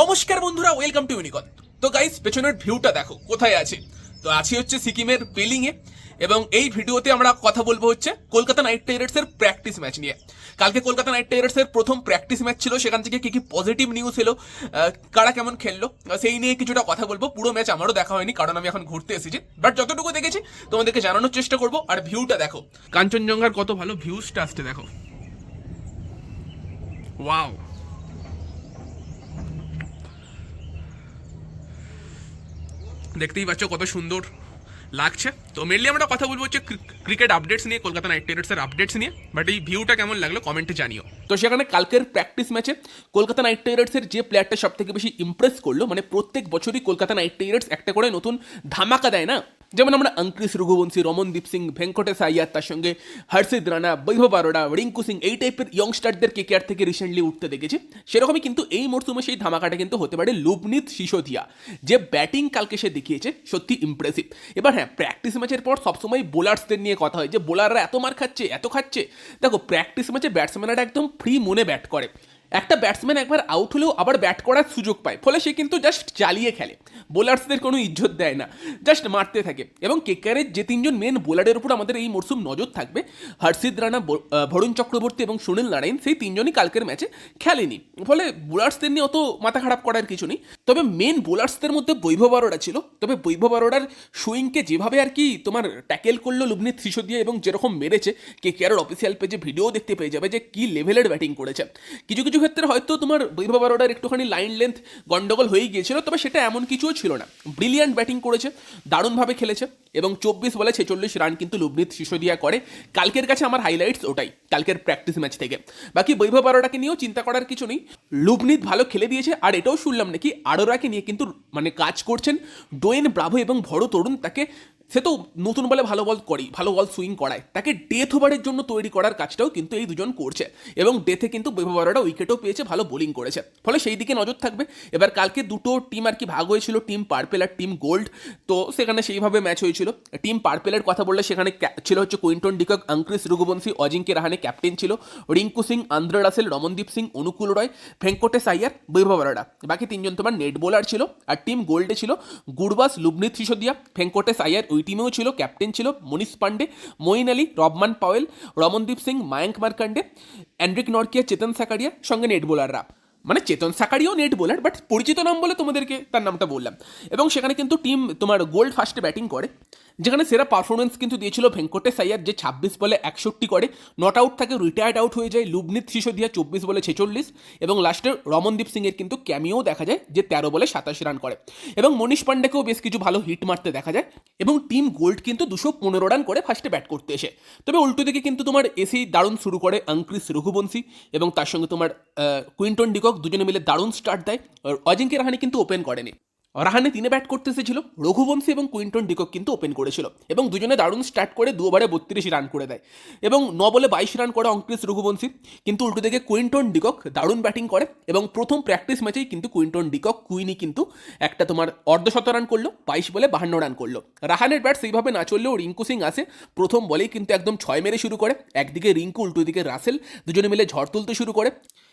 নমস্কার বন্ধুরা welcome to ইউনিকন তো গাইস পেছনের ভিউটা দেখো, কোথায় আছে? তো আছি হচ্ছে সিকিমের এ এবং এই ভিডিওতে আমরা কথা বলব হচ্ছে কলকাতা নাইট রাইডার্স এর প্র্যাকটিস ম্যাচ নিয়ে। কালকে কলকাতা নাইট রাইডার্স এর প্রথম প্র্যাকটিস ম্যাচ ছিল, সেখান থেকে কি কি পজিটিভ নিউজ এলো কারা কেমন খেললো সেই নিয়ে কিছুটা কথা বলব। পুরো ম্যাচ আমারও দেখা হয়নি, কারণ আমি এখন ঘুরতে এসেছি। বাট যতটুকু দেখেছি, তোমাদেরকে জানানোর চেষ্টা করব, আর ভিউটা দেখো। কাঞ্চনজঙ্ঘার কত ভালো ভিউজটা আসতে দেখো। ওয়াও দেখতেই পাচ্ছ কত সুন্দর লাগছে। তো মেনলি আমরা কথা বলব হচ্ছে ক্রিকেট আপডেটস নিয়ে, কলকাতা নাইট রাইডার্সের আপডেটস নিয়ে বাট এই ভিউটা কেমন লাগল কমেন্টে জানিও। তো সেখানে কালকের প্র্যাকটিস ম্যাচে কলকাতা নাইট রাইডার্সের যে প্লেয়ারটা সব থেকে বেশি ইমপ্রেস করল মানে প্রত্যেক বছরই কলকাতা নাইট রাইডার্স একটা করে নতুন ধামাকা দেয় না? যেমন আমরা অঙ্কৃশ রঘুবংশী, রমনদীপ সিং, ভেঙ্কটেশ আইয়ার তার সঙ্গে হর্ষিদ রানা, বৈভব আরোড়া, রিঙ্কু সিং, এই টাইপের ইয়ংস্টারদের কেকেআর থেকে রিসেন্টলি উঠতে দেখেছি। সেরকমই কিন্তু এই মরশুমে সেই ধামাকাটা কিন্তু হতে পারে লুবনিত সিসোদিয়া, যে ব্যাটিং কালকে সে দেখিয়েছে, সত্যি ইমপ্রেসিভ এবার হ্যাঁ প্র্যাকটিস ম্যাচের পর সবসময় বোলার্সদের নিয়ে কথা হয়, যে বোলাররা এত মার খাচ্ছে, এত খাচ্ছে। দেখো প্র্যাকটিস ম্যাচে ব্যাটসম্যানরা একদম ফ্রি মনে ব্যাট করে। একটা ব্যাটসম্যান একবার আউট হলেও আবার ব্যাট করার সুযোগ পায়। ফলে সে কিন্তু জাস্ট চালিয়ে খেলে। বোলার্সদের কোনো ইজ্জত দেয় না। জাস্ট মারতে থাকে। এবং কেকারের যে তিনজন মেন বোলারের উপর আমাদের এই মরশুম নজর থাকবে হর্ষিদ রানা ভরুণ চক্রবর্তী এবং সুনীল নারায়ণ, সেই তিনজনই কালকের ম্যাচে খেলেনি। ফলে বোলার্সদের নিয়ে অত মাথা খারাপ করার কিছু নেই। তবে মেন বোলার্সদের মধ্যে বৈভব আরোড়া ছিল। তবে বৈভব আরোড়ার সুইংকে যেভাবে আর কি তোমার ট্যাকেল করল লুবনিত সিসোদিয়া এবং যেরকম মেরেছে কে অফিসিয়াল পেজে ভিডিও দেখতে পেয়ে যাবে যে কি লেভেলের ব্যাটিং করেছে। কিছু কিছু ক্ষেত্রে হয়তো তোমার বৈভব আরোড়ার একটুখানি লাইন লেন্থ গন্ডগোল হয়ে গিয়েছিল, তবে সেটা এমন কিছুও ছিল না। ব্রিলিয়ান্ট ব্যাটিং করেছে, দারুণভাবে খেলেছে, এবং চব্বিশ বলে ছেচল্লিশ রান কিন্তু লুবনিত সিসোদিয়া করে। কালকের কাছে আমার হাইলাইটস ওটাই, কালকের প্র্যাকটিস ম্যাচ থেকে। বাকি বৈভব আরোড়াকে নিয়েও চিন্তা করার কিছু নেই। লুবনিত ভালো খেলে দিয়েছে, আর এটাও শুনলাম নাকি আরোরাকে নিয়ে কিন্তু মানে কাজ করছেন। ডোয়েন ব্রাভো এবং ভরো তরুণ তাকে সে তো নতুন বলে ভালো বল করি, ভালো বল সুইং করায়। তাকে ডেথ ওভারের জন্য তৈরি করার কাজটাও কিন্তু এই দুজন করছে। এবং ডেথে কিন্তু বৈভব আরোরা উইকেটও পেয়েছে, ভালো বোলিং করেছে। ফলে সেই দিকে নজর থাকবে। এবার কালকে দুটো টিম আর কি ভাগ হয়েছিল টিম পার্পেল আর টিম গোল্ড তো সেখানে সেইভাবে ম্যাচ হয়েছিল। টিম পার্পেলের কথা বললে সেখানে ছিল হচ্ছে Quinton de Kock Angkrish Raghuvanshi Ajinkya Rahane captain ছিল। রিঙ্কু সিং আন্দ্রে রাসেল রমনদীপ সিং অনুকূল রয় ভেঙ্কটেশ আইয়ার বৈভব আরোরা বাকি তিনজন তোমার নেট বোলার ছিল। আর টিম গোল্ডে ছিল গুরবাস লুবনিত সিসোদিয়া ভেঙ্কটেশ আইয়ার ওই টিমেও ছিল, ক্যাপ্টেন ছিল Manish Pandey Moeen Ali, Rovman Powell, Ramandeep Singh, Mayank Markande Anrich Nortje, Chetan Sakariya, সঙ্গে নেট বোলাররা। মানে Chetan Sakariya net bowler, but পরিচিত নাম বলে তোমাদেরকে তার নামটা বললাম। এবং সেখানে কিন্তু টিম তোমার গোল্ড ফার্স্টে ব্যাটিং করে। যেখানে সেরা পারফরমেন্স কিন্তু দিয়েছিল ভেঙ্কটেশ আইয়ার যে ছাব্বিশ বলে একষট্টি করে। নট আউট থাকে রিটায়ার্ড আউট হয়ে যায় লুবনিত সিসোদিয়া, চব্বিশ বলে ছেচল্লিশ। এবং লাস্টে রমনদীপ সিংয়ের কিন্তু ক্যামিও দেখা যায়, যে তেরো বলে সাতাশ রান করে। এবং মনীষ পান্ডেকেও বেশ কিছু ভালো হিট মারতে দেখা যায়। এবং টিম গোল্ড কিন্তু দুশো পনেরো রান করে ফার্স্টে ব্যাট করতে এসে। তবে উল্টো দিকে কিন্তু তোমার এসেই দারুণ শুরু করে অঙ্ক্রিস রঘুবংশী এবং তার সঙ্গে তোমার কুইন্টন ডিকক দুজনে মিলে দারুণ স্টার্ট দেয়। অজিঙ্ক্য রাহানে কিন্তু ওপেন করেনি। রাহানে তিনে ব্যাট করতে এসেছিল রঘুবংশী এবং কুইন্টন ডিকক কিন্তু ওপেন করেছিল এবং দুজনে দারুণ স্টার্ট করে দু ওভারে বত্রিশ রান করে দেয় এবং ন বলে বাইশ রান করে অঙ্কৃশ রঘুবংশী। কিন্তু উল্টো দিকে কুইন্টন ডিকক দারুণ ব্যাটিং করে এবং প্রথম প্র্যাকটিস ম্যাচেই কিন্তু কুইন্টন ডিকক, কুইনি কিন্তু একটা তোমার অর্ধশত রান করল, বাইশ বলে বাহান্ন রান করল। রাহানের ব্যাট সেইভাবে না চললেও রিঙ্কু সিং আসে, প্রথম বলেই কিন্তু একদম ছয় মেরে শুরু করে, একদিকে রিঙ্কু, উল্টো দিকে রাসেল, দুজনে মিলে ঝড় তুলতে শুরু করে।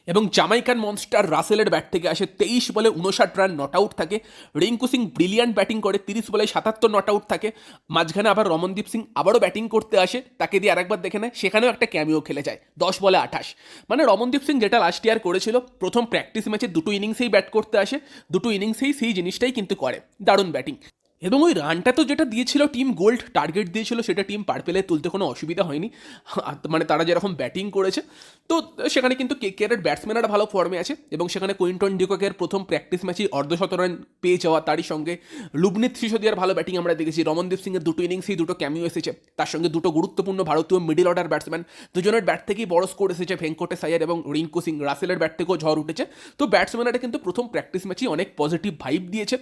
এবং জামাইকান মনস্টার রাসেলের ব্যাট থেকে আসে তেইশ বলে উনষাট রান নট আউট থাকে। রিঙ্কু সিং ব্রিলিয়ান্ট ব্যাটিং করে তিরিশ বলে সাতাত্তর নট আউট থাকে। মাঝখানে আবার রমনদীপ সিং আবারও ব্যাটিং করতে আসে, তাকে দিয়ে আরেকবার দেখে নেয়। সেখানেও একটা ক্যামিও খেলে যায়, দশ বলে আঠাশ। মানে রমনদীপ সিং যেটা লাস্ট ইয়ার করেছিল, প্রথম প্র্যাকটিস ম্যাচে দুটো ইনিংসেই ব্যাট করতে আসে, দুটো ইনিংসেই সেই জিনিসটাই কিন্তু করে, দারুণ ব্যাটিং এবং ওই রানটা তো যেটা দিয়েছিল টিম গোল্ড টার্গেট দিয়েছিল, সেটা টিম পার্পেলে তুলতে কোনো অসুবিধা হয়নি। মানে তারা যেরকম ব্যাটিং করেছে, তো সেখানে কিন্তু কে কেয়ারের ব্যাটসম্যানরা ভালো ফর্মে আছে এবং সেখানে কুইন্টন ডিককের প্রথম প্র্যাকটিস ম্যাচেই অর্ধশত রান পেয়ে যাওয়া তারই সঙ্গে লুবনিত সিসোদিয়ার ভালো ব্যাটিং আমরা দেখেছি। রমনদীপ সিংয়ের দুটো ইনিংসেই দুটো ক্যামিও এসেছে। তার সঙ্গে দুটো গুরুত্বপূর্ণ ভারতীয় মিডিল অর্ডার ব্যাটসম্যান দুজনের ব্যাট থেকেই বড় স্কোর এসেছে ভেঙ্কটেশ আয়ার এবং রিঙ্কু সিং রাসেলের ব্যাট থেকেও ঝড় উঠেছে। তো ব্যাটসম্যানরা কিন্তু প্রথম প্র্যাকটিস ম্যাচেই অনেক পজিটিভ ভাইব দিয়েছে।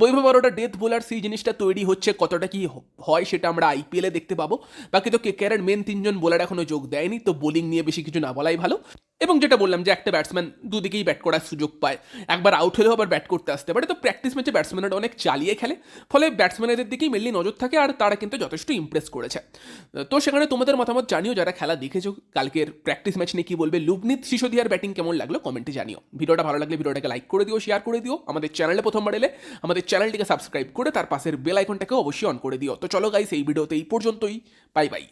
বৈভব ডেথ বোলার সেই জিনিসটা তৈরি হচ্ছে, কতটা কি হয় সেটা আমরা আইপিএলে দেখতে পাবো। বাকি তো কেকেআরের মেন তিনজন বোলার এখনও যোগ দেয়নি, তো বোলিং নিয়ে বেশি কিছু না বলাই ভালো। এবং যেটা বললাম যে একটা ব্যাটসম্যান দুদিকেই ব্যাট করার সুযোগ পায়। একবার আউট হলেও আবার ব্যাট করতে আসতে পারে। তো প্র্যাকটিস ম্যাচে ব্যাটসম্যানরা অনেক চালিয়ে খেলে। ফলে ব্যাটসম্যানদের দিকেই মেনলি নজর থাকে আর তারা কিন্তু যথেষ্ট ইমপ্রেস করেছে। তো সেখানে তোমাদের মতামত জানিও, যারা খেলা দেখেছ কালকের প্র্যাকটিস ম্যাচ নিয়ে কি বলবে লুবনিত সিসোদিয়ার ব্যাটিং কেমন লাগল কমেন্টে জানিও। ভিডিওটা ভালো লাগলে ভিডিওটাকে লাইক করে দিও শেয়ার করে দিও। আমাদের চ্যানেলে প্রথমবার এলে আমাদের চ্যানেলটিকে সাবস্ক্রাইব করে তার পাশের বেল আইকনটাকেও অবশ্যই অন করে দিও। তো চলো গাইস এই ভিডিওতে এই পর্যন্তই। Bye bye